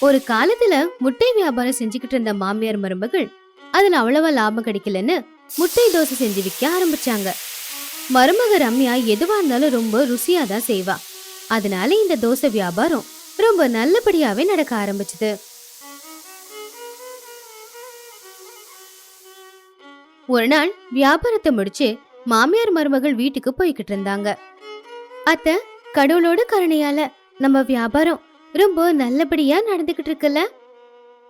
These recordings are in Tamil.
ஒரு காலத்துல முட்டை வியாபாரம் செஞ்சுக்கிட்டு இருந்த மாமியார் மருமகள் அதுல அவ்வளவா லாபம் கிடைக்கலன்னு முட்டை தோசை செஞ்சு விற்க ஆரம்பிச்சாங்க. மருமக ரம்யா எதுவா இருந்தாலும் ரொம்ப ருசியா தான் செய்வா. அதனால இந்த தோசை வியாபாரம் ரொம்ப நல்லபடியாவே நடக்க ஆரம்பிச்சது. ஒரு நாள் வியாபாரத்தை முடிச்சு மாமியார் மருமகள் வீட்டுக்கு போய்கிட்டு இருந்தாங்க. அத்த கடவுளோட கருணையால நம்ம வியாபாரம் ரொம்ப நல்லபடியா நடந்துகிட்டு இருக்குல்ல?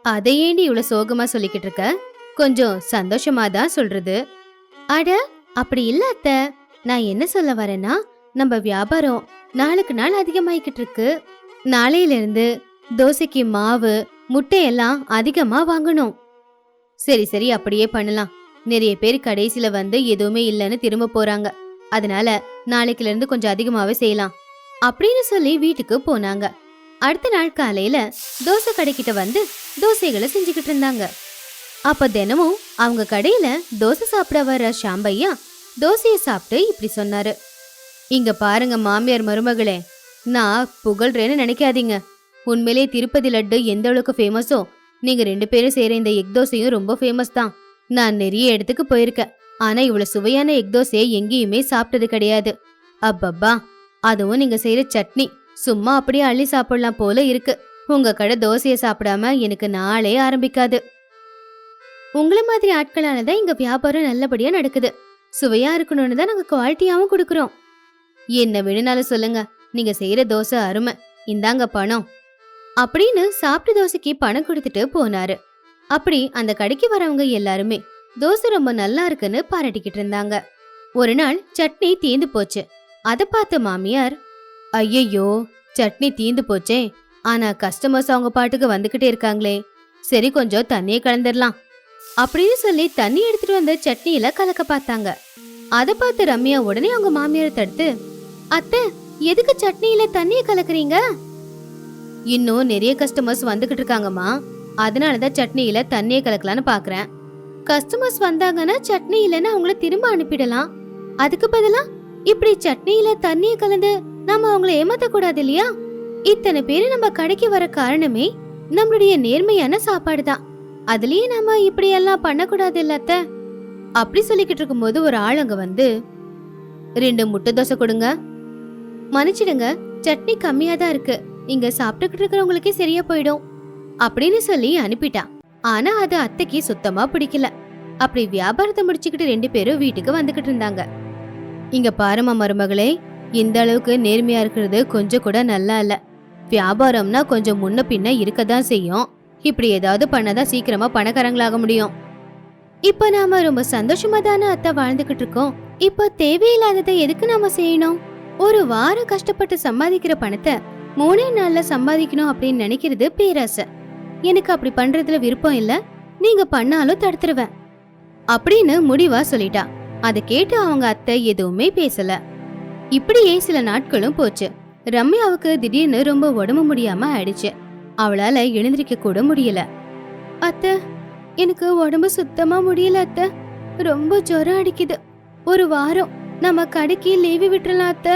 அதை ஏண்டி இவ்வளவு சோகமா சொல்லிக்கிட்டு இருக்க? கொஞ்சம் சந்தோஷமா தான் சொல்றது. அட அப்படி இல்ல அத்த. நான் என்ன சொல்ல வரேன்னா நம்ம வியாபாரம் நாளுக்கு நாள் அதிகமாயிக்கிட்டு இருக்கு. நாளையில இருந்து தோசைக்கு மாவு முட்டையெல்லாம் அதிகமா வாங்கணும். சரி சரி அப்படியே பண்ணலாம். நிறைய பேர் கடைசில வந்து எதுவுமே இல்லைன்னு திரும்ப போறாங்க. அதனால நாளைக்குல இருந்து கொஞ்சம் அதிகமாவே செய்யலாம். அப்படின்னு சொல்லி வீட்டுக்கு போனாங்க. அடுத்த நாள் காலையில தோசை கடைக்கிட்ட வந்து தோசைகளை செஞ்சுக்கிட்டு இருந்தாங்க. அப்ப தினமும் அவங்க கடையில தோசை சாப்பிட வர்ற ஷாம்பையா தோசையை சாப்பிட்டு இப்படி சொன்னாரு. இங்க பாருங்க மாமியார் மருமகளே நான் புகழ்றேன்னு நினைக்காதீங்க. உண்மையிலே திருப்பதி லட்டு எந்த அளவுக்கு ஃபேமஸோ நீங்க ரெண்டு பேரும் செய்யற இந்த எக் தோசையும் ரொம்ப ஃபேமஸ் தான். நான் நிறைய இடத்துக்கு போயிருக்கேன். ஆனா இவ்வளவு சுவையான எக் தோசையை எங்கேயுமே சாப்பிட்டது கிடையாது. அப்பப்பா அதுவும் நீங்க செய்யற சட்னி. சும்மா அப்படியே அள்ளி சாப்பிடலாம் போல இருக்கு. உங்க கடை தோசையை சாப்பிடாம எனக்கு நாளே ஆரம்பிக்காது. உங்கள மாதிரி ஆட்களால தான் இங்க வியாபாரம் நல்லபடியா நடக்குது. சுவையா இருக்கணும்னு தான் நாங்க குவாலிட்டியாவும் கொடுக்குறோம். என்ன வேணும்னாலும் சொல்லுங்க. நீங்க செய்யற தோசை அருமை. இந்தாங்க பணம். அப்படின்னு சாப்பிட்ட தோசைக்கு பணம் கொடுத்துட்டு போனாரு. அப்படி அந்த கடைக்கு வரவங்க எல்லாருமே தோசை ரொம்ப நல்லா இருக்குன்னு பாராட்டிக்கிட்டு இருந்தாங்க. ஒரு நாள் சட்னி தீந்து போச்சு. அத பார்த்த மாமியார் ஐயையோ சட்னி தீந்து போச்சே. ஆனா கஸ்டமர்ஸ் அவங்க பாட்டுக்கு வந்துகிட்டே இருக்காங்களே. சரி கொஞ்சம் தண்ணியை கலந்துடலாம் அப்படின்னு சொல்லி தண்ணி எடுத்துட்டு வந்து சட்னியில கலக்க பார்த்தாங்க. அத பார்த்து ரம்யா உடனே அவங்க மாமியார் தடுத்து அத்தை எதுக்கு சட்னியில தண்ணியை கலக்குறீங்க? இன்னும் நிறைய கஸ்டமர்ஸ் வந்துகிட்டு இருக்காங்கம்மா. அதனாலதான் சட்னியில தண்ணியை கலக்கலான்னு பாக்குறேன். கஸ்டமர்ஸ் வந்தாங்கன்னா சட்னி இல்லைன்னா அவங்கள திரும்ப அனுப்பிடலாம். அதுக்கு பதிலா இப்படி சட்னியில தண்ணியை கலந்து நாம அவங்கள ஏமாத்த கூடாது இல்லையா? இத்தனை பேர் நம்ம கடைக்கு வர காரணமே நம்மளுடைய நேர்மையான சாப்பாடு தான் அதுலயே நாம இப்படி எல்லாம் பண்ணக்கூடாது இல்லத்த அப்படி சொல்லிக்கிட்டு இருக்கும்போது ஒரு ஆள் அங்க வந்து ரெண்டு முட்டை தோசை கொடுங்க. மன்னிச்சிடுங்க சட்னி கம்மியா தான் இருக்கு. இங்க சாப்பிட்டுக்கிட்டு இருக்கிறவங்களுக்கே சரியா போயிடும். அப்படின்னு சொல்லி அனுப்பிட்டா. ஆனா அது அத்தைக்கு சுத்தமா பிடிக்கல. அப்படி வியாபாரத்தை முடிச்சுக்கிட்டு ரெண்டு பேரும் வீட்டுக்கு வந்துகிட்டு இருந்தாங்க. இங்க பாருமா மருமகளே இந்த அளவுக்கு நேர்மையா இருக்கிறது கொஞ்சம் கூட நல்லா இல்ல. வியாபாரம்னா கொஞ்சம் முன்ன பின்ன இருக்கதான் செய்யும். இப்படி ஏதாவது பண்ணாதான் சீக்கிரமா பணக்காரங்களாக முடியும். இப்ப நாம ரொம்ப சந்தோஷமா தானே அத்தை வாழ்ந்துகிட்டு இருக்கோம். இப்ப தேவையில்லாததை எதுக்கு நாம செய்யணும்? ஒரு வாரம் கஷ்டப்பட்டு சம்பாதிக்கிற பணத்தை மூணே நாள்ல சம்பாதிக்கணும் அப்படின்னு நினைக்கிறது பேராசை. எனக்கு அப்படி பண்றதுல விருப்பம் இல்ல. நீங்க பண்ணாலும் தடுத்துருவேன். அப்படின்னு முடிவா சொல்லிட்டா. அதை கேட்டு அவங்க அத்தை எதுவுமே பேசல. இப்படியே சில நாட்களும் போச்சு. ரம்யாவுக்கு திடீர்னு ரொம்ப உடம்பு முடியாம ஆயிடுச்சு. அவளால எழுந்திருக்க கூட முடியல. அத்த எனக்கு உடம்பு சுத்தமா முடியல அத்த. ரொம்ப ஜுரம் அடிக்குது. ஒரு வாரம் நம்ம கடைக்கு லீவு விட்டுறலாம் அத்தை.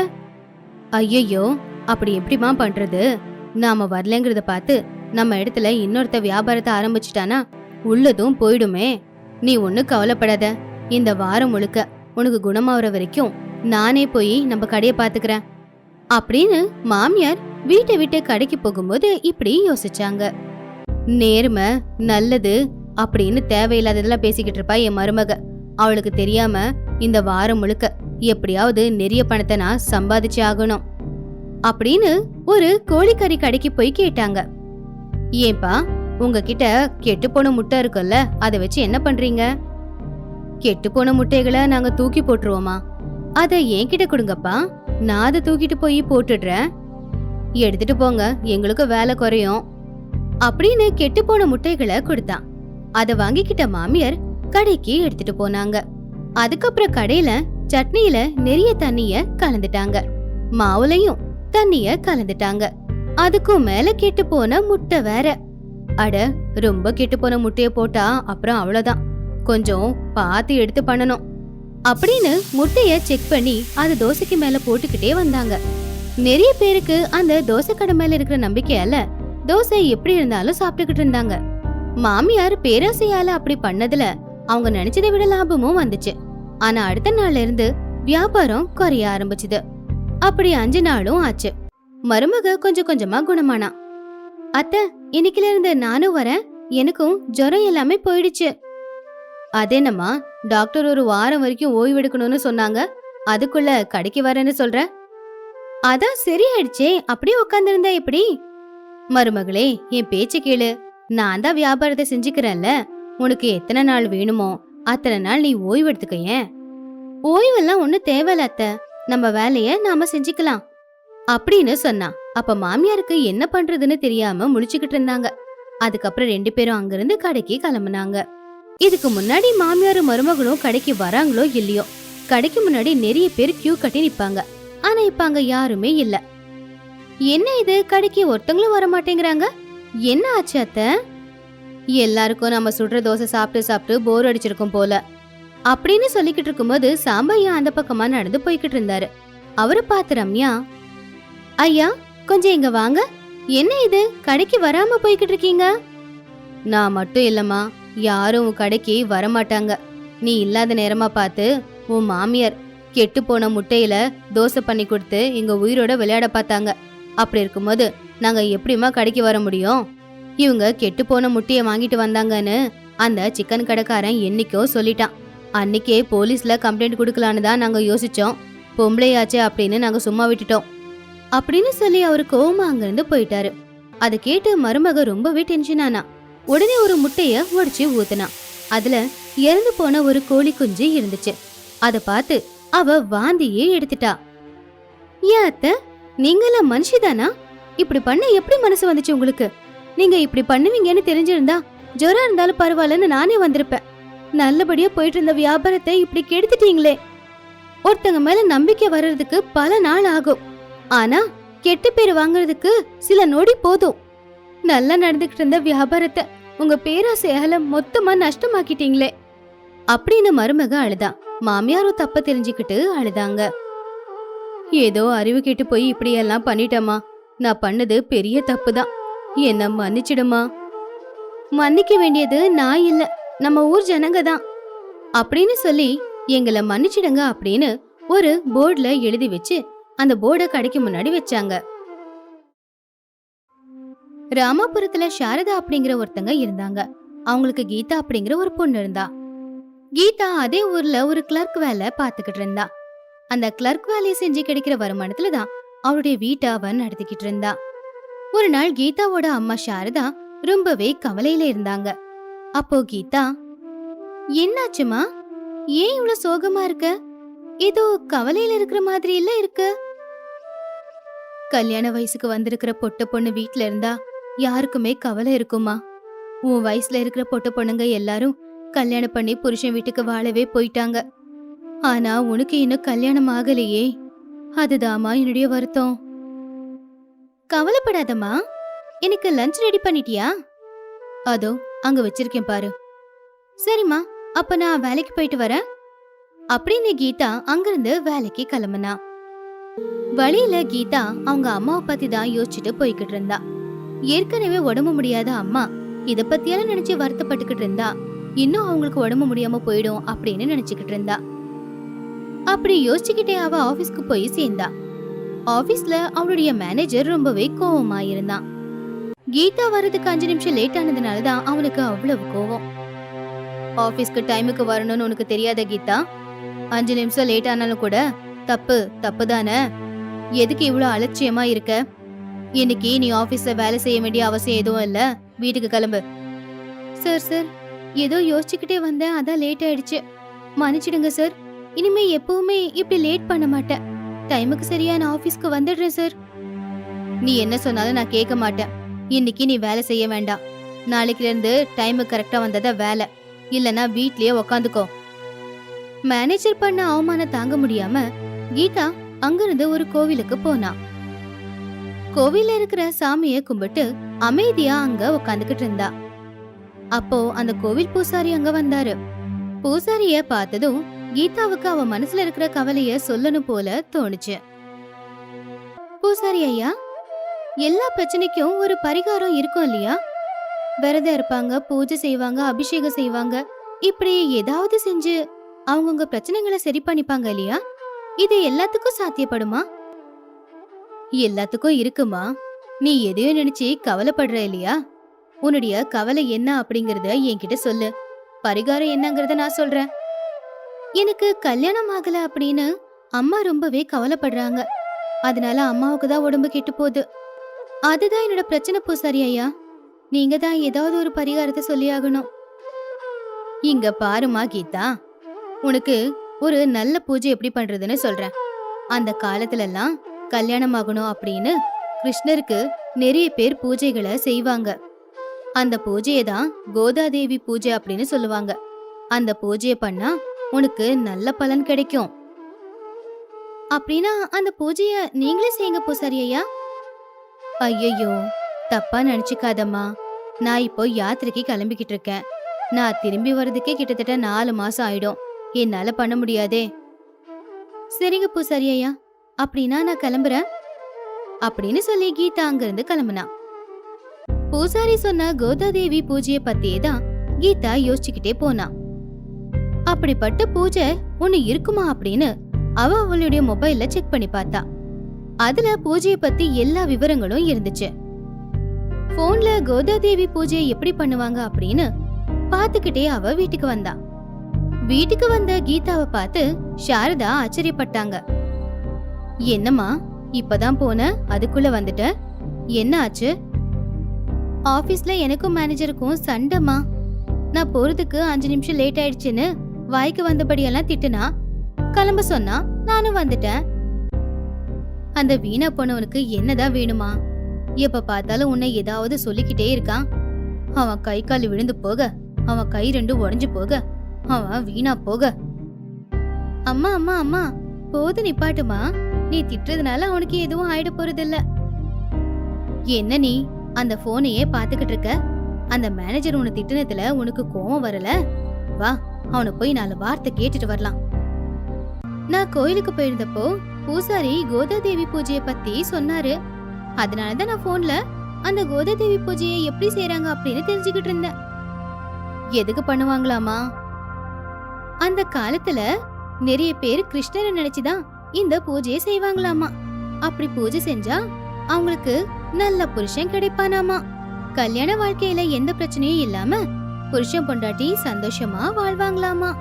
ஐயையோ அப்படி எப்படிமா பண்றது? நாம வரலங்கிறத பார்த்து நம்ம இடத்துல இன்னொருத்த வியாபாரத்தை ஆரம்பிச்சிட்டானா உள்ளதும் போயிடுமே. நீ ஒன்னும் கவலைப்படாத. இந்த வாரம் முழுக்க உனக்கு குணமாவற வரைக்கும் நானே போய் நம்ம கடையை பார்த்துக்கிறேன் அப்படின்னு மாமியார் வீட்டை விட்டு கடைக்கு போகும்போது இப்படி யோசிச்சாங்க. நேர்மை நல்லது அப்படின்னு தேவையில்லாததெல்லாம் பேசிக்கிட்டு இருப்பா என் மருமக. அவளுக்கு தெரியாம இந்த வாரம் முழுக்க எப்படியாவது நிறைய பணத்தை நான் சம்பாதிச்சு ஆகணும் அப்படின்னு ஒரு கோழிக்கறி கடைக்கு போய் கேட்டாங்க. ஏன்பா உங்ககிட்ட கெட்டு போன முட்டை இருக்குல்ல அதை வச்சு என்ன பண்றீங்க? கெட்டு போன முட்டைகளை நாங்க தூக்கி போட்டுருவோமா. அத என்கிட்ட கொடுங்கப்பா. நான் அதை தூக்கிட்டு போய் போட்டுடுறேன். எடுத்துட்டு போங்க எங்களுக்கு வேலை குறையும். அப்படின்னு கெட்டு போன முட்டைகளை கொடுத்தான். அதை வாங்கிக்கிட்ட மாமியார் கடைக்கு எடுத்துட்டு போனாங்க. அதுக்கப்புறம் கடையில சட்னியில நிறைய தண்ணிய கலந்துட்டாங்க. மாவுலையும் தண்ணிய கலந்துட்டாங்க. அதுக்கும் மேல கெட்டு போன முட்டை வேற. அட ரொம்ப கெட்டு போன முட்டைய போட்டா அப்புறம் அவ்வளவுதான். கொஞ்சம் பார்த்து எடுத்து பண்ணணும். அப்படின்னு முட்டைய செக் பண்ணி அது தோசைக்கு மேல போட்டுக்கிட்டே வந்தாங்க. நிறைய பேருக்கு அந்த தோசை கடை மேல இருக்கிற நம்பிக்கையால தோசை எப்படி இருந்தாலும் சாப்பிட்டுக்கிட்டு இருந்தாங்க. மாமியார் பேராசையால அப்படி பண்ணதுல அவங்க நினைச்சதை விட லாபமும் வந்துச்சு. ஆனா அடுத்த நாள்ல இருந்து வியாபாரம் குறைய ஆரம்பிச்சுது. அப்படி அஞ்சு நாளும் ஆச்சு. மருமக கொஞ்சம் கொஞ்சமா குணமானா. அத்த இன்னைக்குல இருந்து நானும் வரேன். எனக்கும் ஜுரம் எல்லாமே போயிடுச்சு. அதேனம்மா டாக்டர் ஒரு வாரம் வரைக்கும் ஓய்வெடுக்கணும்னு சொன்னாங்க. அதுக்குள்ள கடைக்கு வரேன்னு சொல்ற அதான் சரியாயிடுச்சே. அப்படியே உட்காந்துருந்தா எப்படி? மருமகளே என் பேச்சு கேளு. நான் தான் வியாபாரத்தை செஞ்சுக்கிறேன்ல. உனக்கு எத்தனை நாள் வேணுமோ அத்தனை நாள் நீ ஓய்வு எடுத்துக்க ஏன்? ஓய்வெல்லாம் ஒன்னும் தேவையில்ல அத்த. நம்ம வேலைய நாம செஞ்சுக்கலாம். அப்படின்னு சொன்னா அப்ப மாமியாருக்கு என்ன பண்றதுன்னு தெரியாம முழிச்சுக்கிட்டு இருந்தாங்க. அதுக்கப்புறம் ரெண்டு பேரும் அங்கிருந்து கடைக்கு கிளம்புனாங்க. இதுக்கு முன்னாடி மாமியாரும் மருமகளும் கடைக்கு வராங்களோ இல்லையோ? கடைக்கு முன்னாடி நிறைய பேர் கியூ கட்டி நிப்பாங்க. ஆனா இப்ப அங்க யாருமே இல்ல. என்ன இது? கடைக்கு ஒருத்தங்களும் வர மாட்டேங்கிறாங்க என்ன ஆச்சு அத்தை? எல்லாருக்கும் நம்ம சுடுற தோசை சாப்பிட்டு சாப்பிட்டு போர் அடிச்சிருக்கும் போல. அப்படின்னு சொல்லிக்கிட்டு இருக்கும்போது சாம்பையா அந்த பக்கமா நடந்து போய்கிட்டு இருந்தாரு. அவரை பார்த்து ரம்யா ஐயா கொஞ்சம் இங்க வாங்க. என்ன இது? கடைக்கு வராம போய்கிட்டு இருக்கீங்க? நான் மட்டும் இல்லம்மா. யாரும் உன் கடைக்கு வரமாட்டாங்க. நீ இல்லாத நேரமா பார்த்து உன் மாமியார் கெட்டு போன முட்டையில தோசை பண்ணி கொடுத்து எங்க உயிரோட விளையாட பார்த்தாங்க. அப்படி இருக்கும்போது நாங்க எப்படிம்மா கடைக்கு வர முடியும்? இவங்க கெட்டு போன முட்டையை வாங்கிட்டு வந்தாங்கன்னு அந்த சிக்கன் கடைக்காரன் என்னைக்கோ சொல்லிட்டான். அன்னைக்கே போலீஸ்ல கம்ப்ளைண்ட் கொடுக்கலான்னு தான் நாங்க யோசிச்சோம். பொம்பளையாச்சே அப்படின்னு நாங்க சும்மா விட்டுட்டோம். அப்படின்னு சொல்லி அவர் கோவமா அங்கிருந்து போயிட்டாரு. அதை கேட்டு மருமக ரொம்பவே டென்ஷன் ஆனா. உடனே ஒரு முட்டைய உடைச்சு ஊத்துனான் அதுல இறந்து போன ஒரு கோழி குஞ்சு இருந்துச்சு. அத பார்த்து அவ வாந்தியே எடுத்துட்டா. ஏன் அத்தை நீங்களாம் மனுஷிதானா? இப்படி பண்ண எப்படி மனசு வந்துச்சு உங்களுக்கு? நீங்க இப்படி பண்ணுவீங்கன்னு தெரிஞ்சிருந்தா ஜுரம் இருந்தாலும் பரவாயில்லன்னு நானே வந்திருப்பேன். நல்லபடியா போயிட்டு இருந்த வியாபாரத்தை இப்படி கெடுத்துட்டீங்களே. ஒருத்தங்க மேல நம்பிக்கை வர்றதுக்கு பல நாள் ஆகும். ஆனா கெட்ட பேர் வாங்குறதுக்கு சில நொடி போதும். நல்லா நடந்துகிட்டு இருந்த வியாபாரத்தை உங்க பேராசையால மொத்தமா நஷ்டமாக்கிட்டீங்களே. அப்படின்னு மருமக அழுதா. மாமியாரும் தப்ப தெரிஞ்சுக்கிட்டு அழுதாங்க. ஏதோ அறிவு கேட்டு போய் இப்படியெல்லாம் எல்லாம் நான் பண்ணது பெரிய தப்பு தான் என்ன மன்னிச்சிடுமா? மன்னிக்க வேண்டியது நான் இல்ல. நம்ம ஊர் ஜனங்க தான் அப்படின்னு சொல்லி எங்களை மன்னிச்சிடுங்க அப்படின்னு ஒரு போர்டில் எழுதி வச்சு அந்த போர்டை கடைக்கு முன்னாடி வச்சாங்க. ராமாபுரத்துல சாரதா அப்படிங்கிற ஒருத்தங்க இருந்தாங்க. அவங்களுக்கு கீதா அப்படிங்கிற ஒரு பொண்ணு இருந்தா. கீதா அதே ஊர்ல ஒரு கிளர்க் வேலை பாத்துக்கிட்டு இருந்தா. அந்த கிளர்க் வேலையை செஞ்சு கிடைக்கிற வருமானத்துல தான் அவருடைய வீட்டை அவன் நடத்திக்கிட்டு இருந்தா. ஒரு நாள் கீதாவோட அம்மா சாரதா ரொம்பவே கவலையில இருந்தாங்க. அப்போ கீதா என்னாச்சுமா? ஏன் இவ்வளவு சோகமா இருக்க? ஏதோ கவலையில இருக்கிற மாதிரி இல்ல இருக்கு? கல்யாண வயசுக்கு வந்திருக்கிற பொட்ட பொண்ணு வீட்டுல இருந்தா யாருக்குமே கவலை இருக்குமா? உன் வயசுல இருக்கிற பொட்ட பொண்ணுங்க எல்லாரும் கல்யாணம் பண்ணி புருஷன் வீட்டுக்கு வாழவே போயிட்டாங்க. ஆனா உனக்கு இன்னும் கல்யாணம் ஆகலையே. அதுதாம்மா என்னுடைய வருத்தம். கவலைப்படாதம்மா. எனக்கு லஞ்ச் ரெடி பண்ணிட்டியா? அதோ அங்க வச்சிருக்கேன் பாரு. சரிம்மா அப்ப நான் வேலைக்கு போயிட்டு வரேன். அப்படின்னு கீதா அங்கிருந்து வேலைக்கு கிளம்புனா. வழியில கீதா அவங்க அம்மாவை பத்தி தான் யோசிச்சுட்டு போய்கிட்டு இருந்தா. ஏற்கனவே உடம்பு முடியாத அம்மா இத பத்தியெல்லாம் நினைச்சு வருத்தப்பட்டுக்கிட்டு இருந்தா. இன்னும் அவங்களுக்கு உடம்பு முடியாம போயிடும் அப்படின்னு நினைச்சுக்கிட்டு இருந்தா. அப்படி யோசிச்சுக்கிட்டே அவ ஆபீஸ்க்கு போய் சேர்ந்தா. ஆபீஸ்ல அவளுடைய மேனேஜர் ரொம்பவே கோவமா இருந்தான் கீதா வர்றதுக்கு அஞ்சு நிமிஷம் லேட் ஆனதுனாலதான் அவனுக்கு அவ்வளவு கோவம். ஆபீஸ்க்கு டைமுக்கு வரணும்னு உனக்கு தெரியாத கீதா? அஞ்சு நிமிஷம் லேட் ஆனாலும் கூட தப்பு தப்பு தானே எதுக்கு இவ்வளோ அலட்சியமா இருக்க? இன்னைக்கு நீ ஆபீஸ்ல வேலை செய்ய வேண்டிய அவசியம் எதுவும் இல்ல. வீட்டுக்கு கிளம்பு. சார் சார் ஏதோ யோசிச்சுக்கிட்டே வந்தேன். அதான் லேட் ஆயிடுச்சு. மன்னிச்சிடுங்க சார் இனிமே எப்பவுமே இப்படி லேட் பண்ண மாட்டேன். டைமுக்கு சரியா நான் ஆபீஸ்க்கு வந்துடுறேன் சார் நீ என்ன சொன்னாலும் நான் கேட்க மாட்டேன். இன்னைக்கு நீ வேலை செய்ய வேண்டாம். நாளைக்குல இருந்து டைமுக்கு கரெக்டா வந்ததா வேலை. இல்லனா வீட்லயே உக்காந்துக்கோ. மேனேஜர் பண்ண அவமானம் தாங்க முடியாம கீதா அங்கிருந்து ஒரு கோவிலுக்கு போனா. கோவில இருக்கிற சாமிய கும்பிட்டு அமைதியா அங்க உக்காந்துகிட்டு இருந்தா. அப்போ அந்த கோவில் பூசாரி அங்க வந்தாரு. பூசாரிய பார்த்ததும் கீதாவுக்கு அவ மனசுல இருக்கிற கவலைய சொல்லணும் போல தோணுச்சு. பூசாரி ஐயா எல்லா பிரச்சனைக்கும் ஒரு பரிகாரம் இருக்கும் இல்லையா? விரதம் இருப்பாங்க பூஜை செய்வாங்க அபிஷேகம் செய்வாங்க. இப்படி ஏதாவது செஞ்சு அவங்கவுங்க பிரச்சனைகளை சரி பண்ணிப்பாங்க இல்லையா? இது எல்லாத்துக்கும் சாத்தியப்படுமா? எல்லாத்துக்கும் இருக்குமா? நீ எதையோ நினைச்சு கவலைப்படுற இல்லையா? உன்னுடைய கவலை என்ன அப்படிங்கறத என்கிட்ட சொல்லு. பரிகாரம் என்னங்கறத நான் சொல்றேன். எனக்கு கல்யாணம் ஆகல அப்படின்னு அம்மா ரொம்பவே கவலைப்படுறாங்க. அதனால அம்மாவுக்கு தான் உடம்பு கெட்டு போகுது. அதுதான் என்னோட பிரச்சனை பூசாரி ஐயா. நீங்க தான் ஏதாவது ஒரு பரிகாரத்தை சொல்லியாகணும் இங்க பாருமா கீதா. உனக்கு ஒரு நல்ல பூஜை எப்படி பண்றதுன்னு சொல்றேன். அந்த காலத்துல எல்லாம் கல்யாணம் ஆகணும் அப்படின்னு கிருஷ்ணருக்கு நிறைய பேர் பூஜைகளை செய்வாங்க. அந்த பூஜையை தான் கோதாதேவி பூஜை அப்படின்னு சொல்லுவாங்க. அந்த பூஜையை பண்ணா உனக்கு நல்ல பலன் கிடைக்கும். அப்படின்னா அந்த பூஜைய நீங்களே செய்யுங்க பூசாரி ஐயா ஐயையோ தப்பா நினைச்சுக்காதம்மா. நான் இப்போ யாத்திரைக்கு கிளம்பிக்கிட்டு இருக்கேன். நான் திரும்பி வர்றதுக்கே கிட்டத்தட்ட நாலு மாசம் ஆயிடும். என்னால பண்ண முடியாதே. சரிங்க பூசாரி ஐயா அப்படின்னா நான் கிளம்புறேன். அப்படின்னு சொல்லி கீதா அங்கிருந்து கிளம்புனா. பூசாரி சொன்ன கோதாதேவி பூஜையை பத்தியே தான் கீதா யோசிச்சுக்கிட்டே போனா. அப்படிப்பட்ட பூஜை ஒண்ணு இருக்குமா அப்படின்னு அவ அவளுடைய மொபைல்ல செக் பண்ணி பார்த்தா. அதுல பூஜையை பத்தி எல்லா விவரங்களும் இருந்துச்சு. போன்ல கோதாதேவி பூஜையை எப்படி பண்ணுவாங்க அப்படின்னு பாத்துக்கிட்டே அவ வீட்டுக்கு வந்தா. வீட்டுக்கு வந்த கீதாவை பார்த்து சாரதா ஆச்சரியப்பட்டாங்க. என்னம்மா இப்பதான் போன அதுக்குள்ள வந்துட்ட? என்ன ஆச்சு? ஆபீஸ்ல எனக்கும் மேனேஜருக்கும் சண்டைமா நான் போறதுக்கு அஞ்சு நிமிஷம் லேட் ஆயிடுச்சுன்னு வாய்க்கு வந்தபடியெல்லாம் திட்டுனா கிளம்ப சொன்னா நானும் வந்துட்டேன். அந்த வீணா போனவனுக்கு என்னதான் வேணுமா? எப்ப பார்த்தாலும் உன்னை ஏதாவது சொல்லிக்கிட்டே இருக்கான். அவன் கை கால் விழுந்து போக அவன் கை ரெண்டும் உடஞ்சு போக அவன் வீணா போக. அம்மா அம்மா அம்மா போது நிப்பாட்டுமா? நீ திட்டுறதுனால அவனுக்கு எதுவும் ஆயிட போறதில்ல. என்ன நீ அந்த போனையே பாத்துக்கிட்டு இருக்க? அந்த மேனேஜர் உன்னை திட்டினதுல உனக்கு கோவம் வரல? வா அவனை போய் நாலு வார்த்தை கேட்டுட்டு வரலாம். நான் கோயிலுக்கு போயிருந்தப்போ பூசாரி கோதாதேவி பூஜையை பத்தி சொன்னாரு. அதனாலதான் நான் போன்ல அந்த கோதாதேவி பூஜையை எப்படி செய்யறாங்க அப்படின்னு தெரிஞ்சுக்கிட்டு இருந்தேன். எதுக்கு பண்ணுவாங்களாமா? அந்த காலத்துல நிறைய பேர் கிருஷ்ணரை நினைச்சுதான் இந்த பூஜையை செய்வாங்களாமா? அப்படி பூஜை செஞ்சா அவங்களுக்கு நல்ல புருஷன் கிடைப்பானாமா? கல்யாண வாழ்க்கையில எந்த பிரச்சனையும் இல்லாம புருஷன் பொண்டாட்டி சந்தோஷமா வாழ்வாங்களாமா?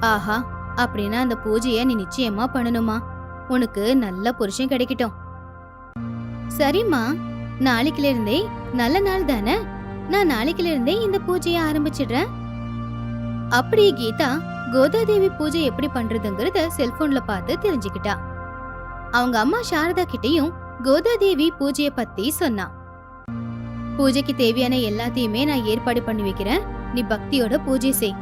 ஆஹா அப்படின்னா அந்த பூஜைய நீ நிச்சயமா பண்ணணுமா? உனக்கு நல்ல புருஷன் கிடைக்கட்டும். சரிம்மா நாளைக்குல இருந்தே நல்ல நாள் தானே? நான் நாளைக்குல இருந்தே இந்த பூஜைய ஆரம்பிச்சிடுறேன். அப்படி கீதா கோதாதேவி பூஜை எப்படி பண்றதுங்கறத செல்போன்ல பார்த்து தெரிஞ்சுக்கிட்டா. அவங்க அம்மா சாரதா கிட்டயும் கோதாதேவி பூஜைய பத்தி சொன்னா. பூஜைக்கு தேவையான எல்லாத்தையுமே நான் ஏற்பாடு பண்ணி வைக்கிறேன். நீ பக்தியோட பூஜை செய்.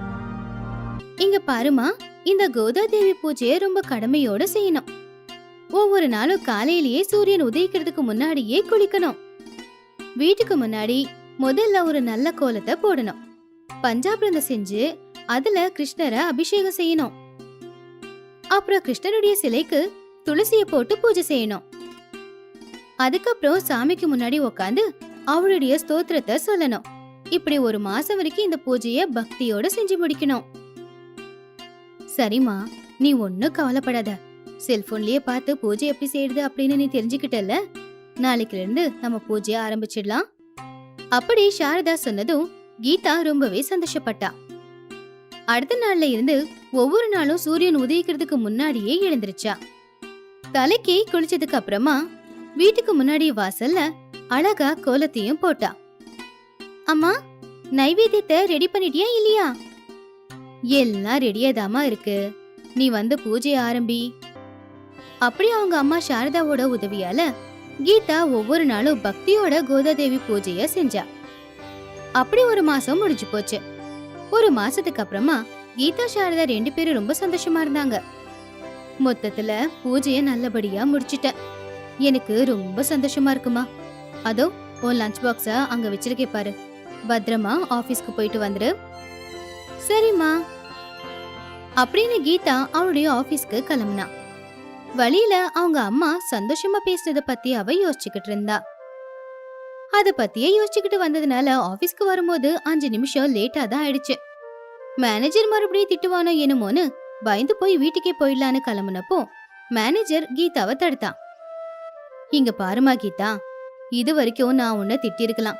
இங்க பாருமா இந்த கோதாதேவி பூஜைய ரொம்ப கடமையோட செய்யணும். ஒவ்வொரு நாளும் காலையிலேயே சூரியன் உதயிக்கிறதுக்கு முன்னாடியே குளிக்கணும். வீட்டுக்கு முன்னாடி முதல்ல ஒரு நல்ல கோலத்தை போடணும். பஞ்சாபிரந்தம் செஞ்சு அதுல கிருஷ்ணரை அபிஷேகம் செய்யணும். அப்புறம் கிருஷ்ணருடைய சிலைக்கு துளசிய போட்டு பூஜை செய்யணும். அதுக்கப்புறம் சாமிக்கு முன்னாடி உக்காந்து அவளுடைய ஸ்தோத்திரத்தை சொல்லணும். இப்படி ஒரு மாசம் வரைக்கும் இந்த பூஜைய பக்தியோட செஞ்சு முடிக்கணும். சரிம்மா நீ ஒன்னும் கவலைப்படாத. செல்போன்லயே பார்த்து பூஜை எப்படி செய்யறது அப்படின்னு நீ தெரிஞ்சுக்கிட்டல நாளைக்குல இருந்து நம்ம பூஜைய ஆரம்பிச்சிடலாம். அப்படி சாரதா சொன்னதும் கீதா ரொம்பவே சந்தோஷப்பட்டா. அடுத்த நாள்ல இருந்து ஒவ்வொரு நாளும் சூரியன் உதயிக்கிறதுக்கு முன்னாடியே எழுந்திருச்சா. தலைக்கு குளிச்சதுக்கு அப்புறமா வீட்டுக்கு முன்னாடி வாசல்ல அழகா கோலத்தையும் போட்டா. அம்மா நைவேத்தியத்தை ரெடி பண்ணிட்டியா இல்லையா? எல்லாம் ரெடியாதாமா இருக்கு. நீ வந்து பூஜைய ஆரம்பி. அப்படி அவங்க அம்மா சாரதாவோட உதவியால கீதா ஒவ்வொரு நாளும் பக்தியோட கோதாதேவி பூஜைய செஞ்சா. அப்படி ஒரு மாசம் முடிஞ்சு போச்சு. ஒரு மாசத்துக்கு அப்புறமா கீதா சாரதா ரெண்டு பேரும் ரொம்ப சந்தோஷமா இருந்தாங்க. மொத்தத்துல பூஜைய நல்லபடியா முடிச்சிட்டேன். எனக்கு ரொம்ப சந்தோஷமா இருக்குமா. அதோ உன் லஞ்ச் பாக்ஸ அங்க வச்சிருக்கே பாரு. பத்திரமா ஆபீஸ்க்கு போயிட்டு வந்துரு. சரிம்மா. அப்படின்னு கீதா அவளுடைய ஆபீஸ்க்கு கிளம்புனா. வழியில அவங்க அம்மா சந்தோஷமா பேசினதை பத்தி அவ யோசிச்சுக்கிட்டு இருந்தா. அத பத்தியே யோசிச்சுக்கிட்டு வந்ததுனால ஆபீஸ்க்கு வரும்போது அஞ்சு நிமிஷம் லேட்டா தான் ஆயிடுச்சு. மேனேஜர் மறுபடியும் திட்டுவானோ என்னமோன்னு பயந்து போய் வீட்டுக்கே போயிடலான்னு கிளம்புனப்போ மேனேஜர் கீதாவை தடுத்தான். இங்க பாருமா கீதா இது வரைக்கும் நான் உன்னை திட்டிருக்கலாம்.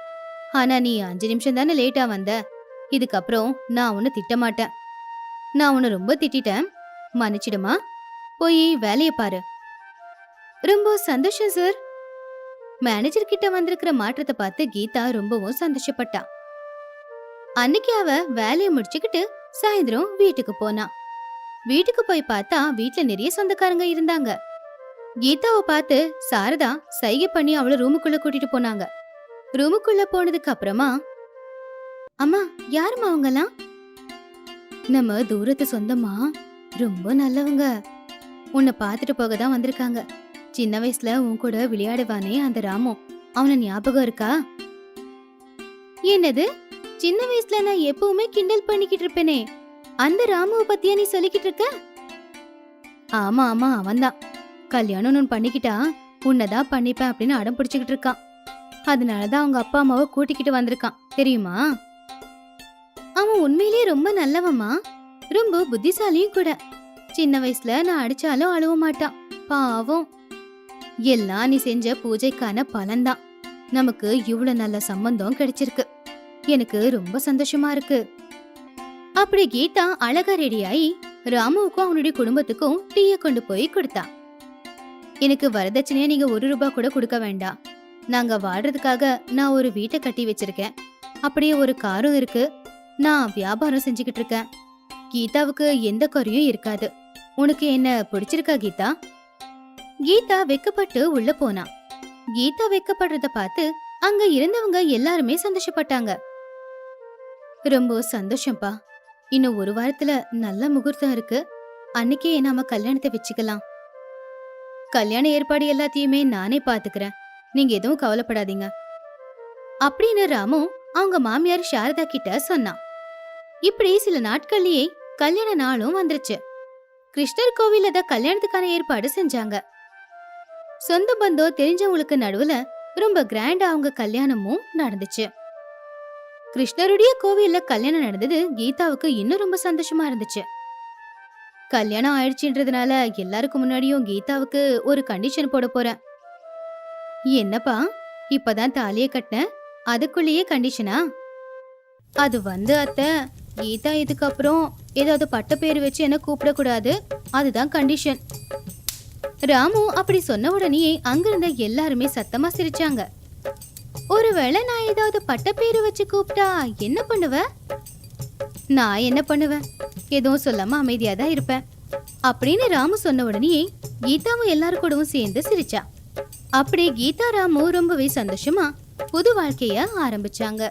ஆனா நீ அஞ்சு நிமிஷம் தானே லேட்டா வந்த. இதுக்கப்புறம் நான் உன்னை திட்ட மாட்டேன் நான் உன்னை ரொம்ப திட்டிட்டேன். மன்னிச்சிடுமா? போய் வேலைய பாரு. ரொம்ப சந்தோஷம் சார் மேனேஜர் கிட்ட வந்திருக்கிற மாற்றத்தை பார்த்து கீதா ரொம்பவும் சந்தோஷப்பட்டா. அன்னைக்கு அவ வேலையை முடிச்சுக்கிட்டு சாயந்தரம் வீட்டுக்கு போனா. வீட்டுக்கு போய் பார்த்தா வீட்டுல நிறைய சொந்தக்காரங்க இருந்தாங்க. கீதாவை பார்த்து சாரதா சைகை பண்ணி அவளை ரூமுக்குள்ள கூட்டிட்டு போனாங்க. ரூமுக்குள்ள போனதுக்கு அப்புறமா அம்மா யாரும்மா அவங்கலாம் நம்ம தூரத்து சொந்தமா ரொம்ப நல்லவங்க. உன்னை பார்த்துட்டு போக தான் வந்திருக்காங்க. சின்ன வயசுல உன் கூட விளையாடுவானே அந்த ராமு. அவன ஞாபகம் இருக்கா? என்னது? சின்ன வயசுல நான் எப்பவுமே கிண்டல் பண்ணிக்கிட்டு இருப்பேனே. அந்த ராமுவை பத்தியா நீ சொல்லிக்கிட்டு இருக்க? ஆமா ஆமா அவன்தான். கல்யாணம் ஒன்று பண்ணிக்கிட்டா உன்னதான் பண்ணிப்பேன் அப்படின்னு அடம் பிடிச்சுக்கிட்டு இருக்கான். அதனாலதான் அவங்க அப்பா அம்மாவை கூட்டிக்கிட்டு வந்திருக்கான். தெரியுமா? அவன் உண்மையிலேயே ரொம்ப நல்லவம்மா. ரொம்ப புத்திசாலியும் கூட. சின்ன வயசுல நான் அடிச்சாலும் அழுவ மாட்டான். பாவம். எல்லாம் நீ செஞ்ச பூஜைக்கான பலன்தான். நமக்கு இவ்வளவு நல்ல சம்பந்தம் கிடைச்சிருக்கு. எனக்கு ரொம்ப சந்தோஷமா இருக்கு. அப்படி கீதா அழகா ரெடியாயி ராமுவுக்கும் அவனுடைய குடும்பத்துக்கும் டீய கொண்டு போய் கொடுத்தா. எனக்கு வரதட்சணையா நீங்க ஒரு ரூபாய் கூட கொடுக்க வேண்டாம். நாங்க வாடுறதுக்காக நான் ஒரு வீட்டை கட்டி வச்சிருக்கேன். அப்படியே ஒரு காரும் இருக்கு. நான் வியாபாரம் செஞ்சுக்கிட்டு இருக்கேன். கீதாவுக்கு எந்த குறையும் இருக்காது. உனக்கு என்ன பிடிச்சிருக்கா கீதா? கீதா வெக்கப்பட்டு உள்ள போனா. கீதா வெக்கப்படுறத பார்த்து அங்க இருந்தவங்க எல்லாருமே சந்தோஷப்பட்டாங்க. ரொம்ப சந்தோஷம்ப்பா இன்னும் ஒரு வாரத்துல நல்ல முகூர்த்தம் இருக்கு. அன்னைக்கே நாம கல்யாணத்தை வச்சுக்கலாம். கல்யாண ஏற்பாடு எல்லாத்தையுமே நானே பாத்துக்கிறேன். நீங்க எதுவும் கவலைப்படாதீங்க. அப்படின்னு ராமு அவங்க மாமியார் சாரதா கிட்ட சொன்னான் இப்படி சில நாட்கள்லயே கல்யாண நாளும் வந்துருச்சு. கிருஷ்ணர் கோவில்ல தான் கல்யாணத்துக்கான ஏற்பாடு செஞ்சாங்க. சொந்த பந்தம் தெரிஞ்சவங்களுக்கு நடுவுல ரொம்ப கிராண்டா அவங்க கல்யாணமும் நடந்துச்சு. கிருஷ்ணருடைய கோவில்ல கல்யாணம் நடந்தது கீதாவுக்கு இன்னும் ரொம்ப சந்தோஷமா இருந்துச்சு. கல்யாணம் ஆயிடுச்சுன்றதுனால எல்லாருக்கும் முன்னாடியும் கீதாவுக்கு ஒரு கண்டிஷன் போட போறேன் என்னப்பா இப்பதான் தாலியை கட்டினேன் அதுக்குள்ளேயே கண்டிஷனா அது வந்து அத்தை கீதா இதுக்கப்புறம் ஏதாவது பட்ட பேர் வச்சு என்ன கூப்பிடக்கூடாது? அதுதான் கண்டிஷன் ராமு அப்படி சொன்ன உடனே அங்கிருந்த எல்லாருமே சத்தமா சிரிச்சாங்க. ஒருவேளை நான் ஏதாவது பட்டப்பேரு வச்சு கூப்பிட்டா என்ன பண்ணுவ? நான் என்ன பண்ணுவேன் எதுவும் சொல்லாம அமைதியா தான் இருப்பேன். அப்படின்னு ராமு சொன்ன உடனே கீதாவும் எல்லாரும் கூடவும் சேர்ந்து சிரிச்சா. அப்படியே கீதா ராமு ரொம்பவே சந்தோஷமா புது வாழ்க்கைய ஆரம்பிச்சாங்க.